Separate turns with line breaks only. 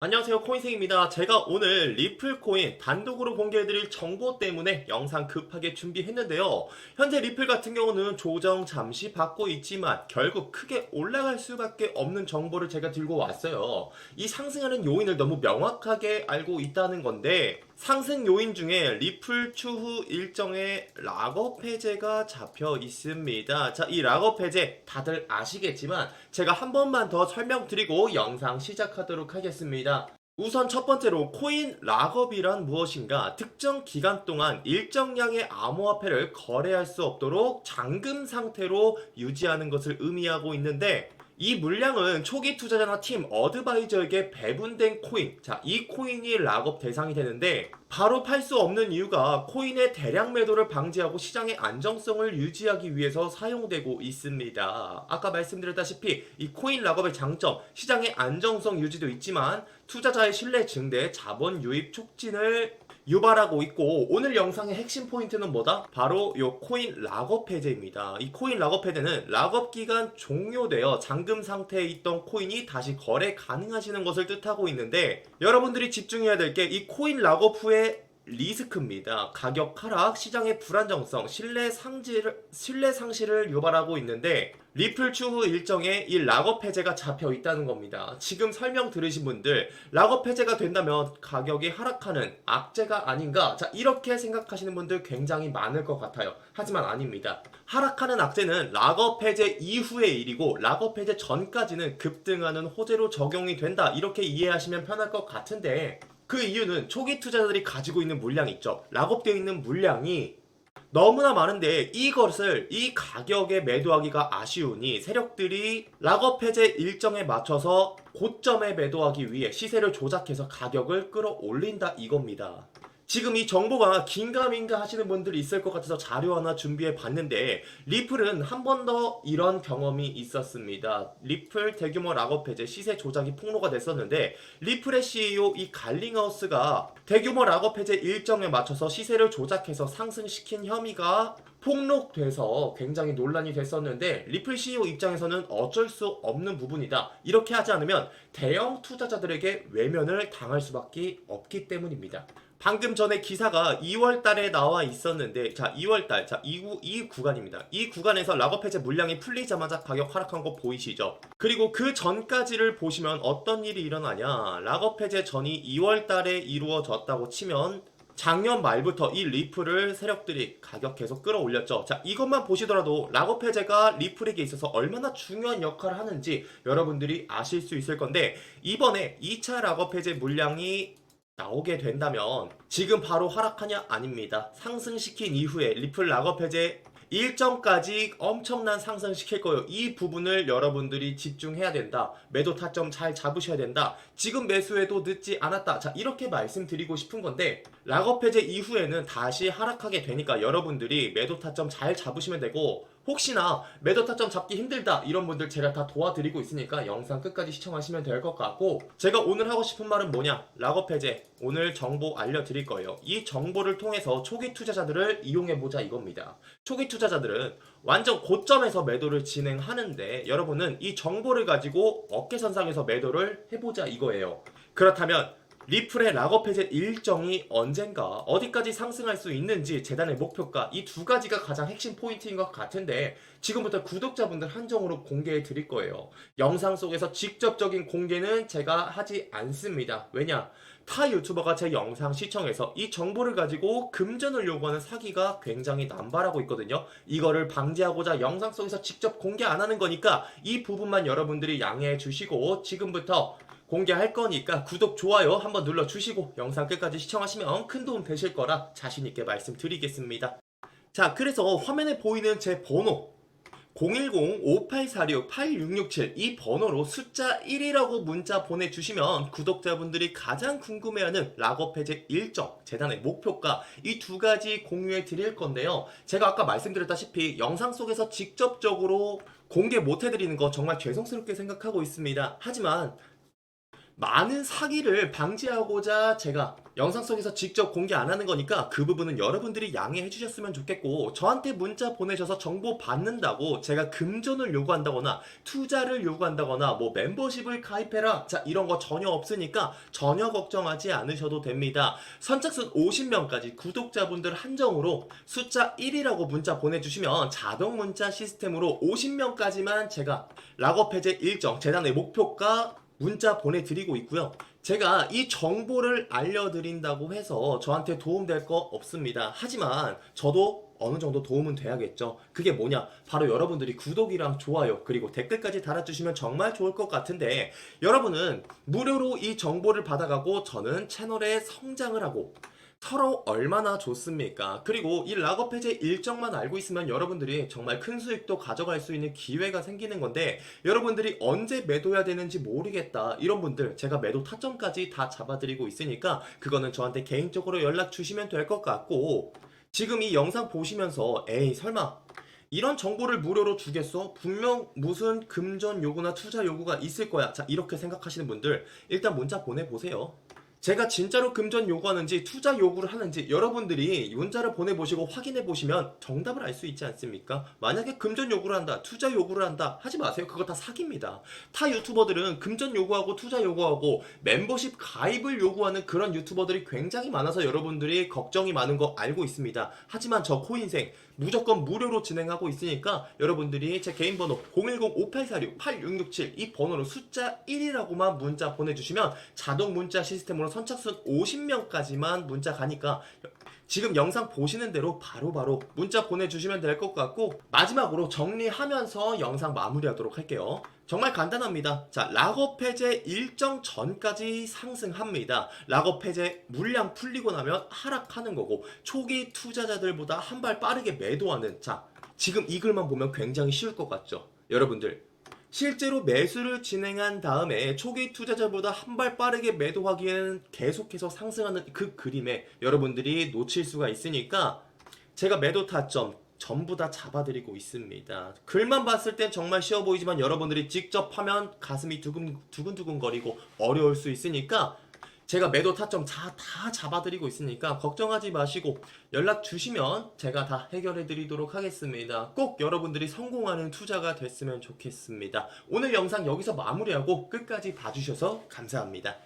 안녕하세요 코인생입니다. 제가 오늘 리플코인 단독으로 공개해드릴 정보 때문에 영상 급하게 준비했는데요. 현재 리플 같은 경우는 조정 잠시 받고 있지만 결국 크게 올라갈 수밖에 없는 정보를 제가 들고 왔어요. 이 상승하는 요인을 너무 명확하게 알고 있다는 건데 상승 요인 중에 리플 추후 일정의 락업 해제가 잡혀 있습니다. 자, 이 락업 해제 다들 아시겠지만 제가 한 번만 더 설명드리고 영상 시작하도록 하겠습니다. 우선 첫 번째로 코인 락업이란 무엇인가? 특정 기간 동안 일정량의 암호화폐를 거래할 수 없도록 잠금 상태로 유지하는 것을 의미하고 있는데 이 물량은 초기 투자자나 팀 어드바이저에게 배분된 코인. 자, 이 코인이 락업 대상이 되는데 바로 팔 수 없는 이유가 코인의 대량 매도를 방지하고 시장의 안정성을 유지하기 위해서 사용되고 있습니다. 아까 말씀드렸다시피 이 코인 락업의 장점, 시장의 안정성 유지도 있지만 투자자의 신뢰 증대, 자본 유입 촉진을 유발하고 있고 오늘 영상의 핵심 포인트는 뭐다? 바로 요 코인 락업 해제입니다. 이 코인 락업 해제는 락업 기간 종료되어 잠금 상태에 있던 코인이 다시 거래 가능하시는 것을 뜻하고 있는데 여러분들이 집중해야 될 게 이 코인 락업 후에 리스크입니다. 가격 하락, 시장의 불안정성, 신뢰 상실을, 신뢰 상실을 유발하고 있는데 리플 추후 일정에 이 락업 해제가 잡혀 있다는 겁니다. 지금 설명 들으신 분들 락업 해제가 된다면 가격이 하락하는 악재가 아닌가? 자, 이렇게 생각하시는 분들 굉장히 많을 것 같아요. 하지만 아닙니다. 하락하는 악재는 락업 해제 이후의 일이고 락업 해제 전까지는 급등하는 호재로 적용이 된다. 이렇게 이해하시면 편할 것 같은데 그 이유는 초기 투자자들이 가지고 있는 물량 있죠. 락업되어 있는 물량이 너무나 많은데 이것을 이 가격에 매도하기가 아쉬우니 세력들이 락업 해제 일정에 맞춰서 고점에 매도하기 위해 시세를 조작해서 가격을 끌어올린다 이겁니다. 지금 이 정보가 긴가민가 하시는 분들이 있을 것 같아서 자료 하나 준비해 봤는데 리플은 한 번 더 이런 경험이 있었습니다. 리플 대규모 락업 해제 시세 조작이 폭로가 됐었는데 리플의 CEO 이 갈링하우스가 대규모 락업 해제 일정에 맞춰서 시세를 조작해서 상승시킨 혐의가 폭로돼서 굉장히 논란이 됐었는데 리플 CEO 입장에서는 어쩔 수 없는 부분이다. 이렇게 하지 않으면 대형 투자자들에게 외면을 당할 수밖에 없기 때문입니다. 방금 전에 기사가 2월 달에 나와 있었는데 자 2월 달 자이 구, 이 구간입니다. 이 구간에서 락업 해제 물량이 풀리자마자 가격 하락한 거 보이시죠? 그리고 그 전까지를 보시면 어떤 일이 일어나냐? 락업 해제 전이 2월 달에 이루어졌다고 치면 작년 말부터 이 리플을 세력들이 가격 계속 끌어올렸죠. 자, 이것만 보시더라도 락업 해제가 리플에게 있어서 얼마나 중요한 역할을 하는지 여러분들이 아실 수 있을 건데 이번에 2차 락업 해제 물량이 나오게 된다면 지금 바로 하락하냐 아닙니다. 상승시킨 이후에 리플 락업 해제 일정까지 엄청난 상승시킬 거예요. 이 부분을 여러분들이 집중해야 된다. 매도 타점 잘 잡으셔야 된다. 지금 매수해도 늦지 않았다. 자, 이렇게 말씀드리고 싶은 건데, 락업 해제 이후에는 다시 하락하게 되니까 여러분들이 매도 타점 잘 잡으시면 되고, 혹시나 매도 타점 잡기 힘들다 이런 분들 제가 다 도와드리고 있으니까 영상 끝까지 시청하시면 될 것 같고 제가 오늘 하고 싶은 말은 뭐냐? 락업 해제 오늘 정보 알려드릴 거예요. 이 정보를 통해서 초기 투자자들을 이용해보자 이겁니다. 초기 투자자들은 완전 고점에서 매도를 진행하는데 여러분은 이 정보를 가지고 어깨선상에서 매도를 해보자 이거예요. 그렇다면 리플의 락업 해제 일정이 언젠가 어디까지 상승할 수 있는지 재단의 목표가 이 두 가지가 가장 핵심 포인트인 것 같은데 지금부터 구독자분들 한정으로 공개해 드릴 거예요. 영상 속에서 직접적인 공개는 제가 하지 않습니다. 왜냐? 타 유튜버가 제 영상 시청해서 이 정보를 가지고 금전을 요구하는 사기가 굉장히 남발하고 있거든요. 이거를 방지하고자 영상 속에서 직접 공개 안 하는 거니까 이 부분만 여러분들이 양해해 주시고 지금부터 공개할 거니까 구독, 좋아요 한번 눌러주시고 영상 끝까지 시청하시면 큰 도움 되실 거라 자신있게 말씀드리겠습니다. 자, 그래서 화면에 보이는 제 번호 010-5846-8667 이 번호로 숫자 1이라고 문자 보내주시면 구독자분들이 가장 궁금해하는 락업 해제 일정, 재단의 목표가 이 두 가지 공유해 드릴 건데요. 제가 아까 말씀드렸다시피 영상 속에서 직접적으로 공개 못 해드리는 거 정말 죄송스럽게 생각하고 있습니다. 하지만 많은 사기를 방지하고자 제가 영상 속에서 직접 공개 안 하는 거니까 그 부분은 여러분들이 양해해 주셨으면 좋겠고 저한테 문자 보내셔서 정보 받는다고 제가 금전을 요구한다거나 투자를 요구한다거나 뭐 멤버십을 가입해라 자 이런 거 전혀 없으니까 전혀 걱정하지 않으셔도 됩니다. 선착순 50명까지 구독자분들 한정으로 숫자 1이라고 문자 보내주시면 자동 문자 시스템으로 50명까지만 제가 락업 해제 일정 재단의 목표가 문자 보내드리고 있고요. 제가 이 정보를 알려드린다고 해서 저한테 도움될 거 없습니다. 하지만 저도 어느 정도 도움은 돼야겠죠. 그게 뭐냐? 바로 여러분들이 구독이랑 좋아요, 그리고 댓글까지 달아주시면 정말 좋을 것 같은데, 여러분은 무료로 이 정보를 받아가고 저는 채널에 성장을 하고, 서로 얼마나 좋습니까? 그리고 이 락업 해제 일정만 알고 있으면 여러분들이 정말 큰 수익도 가져갈 수 있는 기회가 생기는 건데 여러분들이 언제 매도해야 되는지 모르겠다 이런 분들 제가 매도 타점까지 다 잡아드리고 있으니까 그거는 저한테 개인적으로 연락 주시면 될 것 같고 지금 이 영상 보시면서 에이 설마 이런 정보를 무료로 주겠어? 분명 무슨 금전 요구나 투자 요구가 있을 거야. 자, 이렇게 생각하시는 분들 일단 문자 보내보세요. 제가 진짜로 금전 요구하는지 투자 요구를 하는지 여러분들이 문자를 보내보시고 확인해 보시면 정답을 알 수 있지 않습니까? 만약에 금전 요구를 한다, 투자 요구를 한다 하지 마세요. 그거 다 사기입니다. 타 유튜버들은 금전 요구하고 투자 요구하고 멤버십 가입을 요구하는 그런 유튜버들이 굉장히 많아서 여러분들이 걱정이 많은 거 알고 있습니다. 하지만 저 코인생 무조건 무료로 진행하고 있으니까 여러분들이 제 개인 번호 010-5846-8667 이 번호로 숫자 1이라고만 문자 보내주시면 자동 문자 시스템으로 선착순 50명까지만 문자 가니까 지금 영상 보시는 대로 바로 바로 문자 보내주시면 될 것 같고 마지막으로 정리하면서 영상 마무리하도록 할게요. 정말 간단합니다. 자, 락업 해제 일정 전까지 상승합니다. 락업 해제 물량 풀리고 나면 하락하는 거고 초기 투자자들보다 한 발 빠르게 매도하는 자, 지금 이 글만 보면 굉장히 쉬울 것 같죠. 여러분들 실제로 매수를 진행한 다음에 초기 투자자보다 한 발 빠르게 매도하기에는 계속해서 상승하는 그 그림에 여러분들이 놓칠 수가 있으니까 제가 매도 타점 전부 다 잡아드리고 있습니다. 글만 봤을 땐 정말 쉬워 보이지만 여러분들이 직접 하면 가슴이 두근, 두근두근거리고 어려울 수 있으니까 제가 매도 타점 다, 다 잡아드리고 있으니까 걱정하지 마시고 연락 주시면 제가 다 해결해 드리도록 하겠습니다. 꼭 여러분들이 성공하는 투자가 됐으면 좋겠습니다. 오늘 영상 여기서 마무리하고 끝까지 봐주셔서 감사합니다.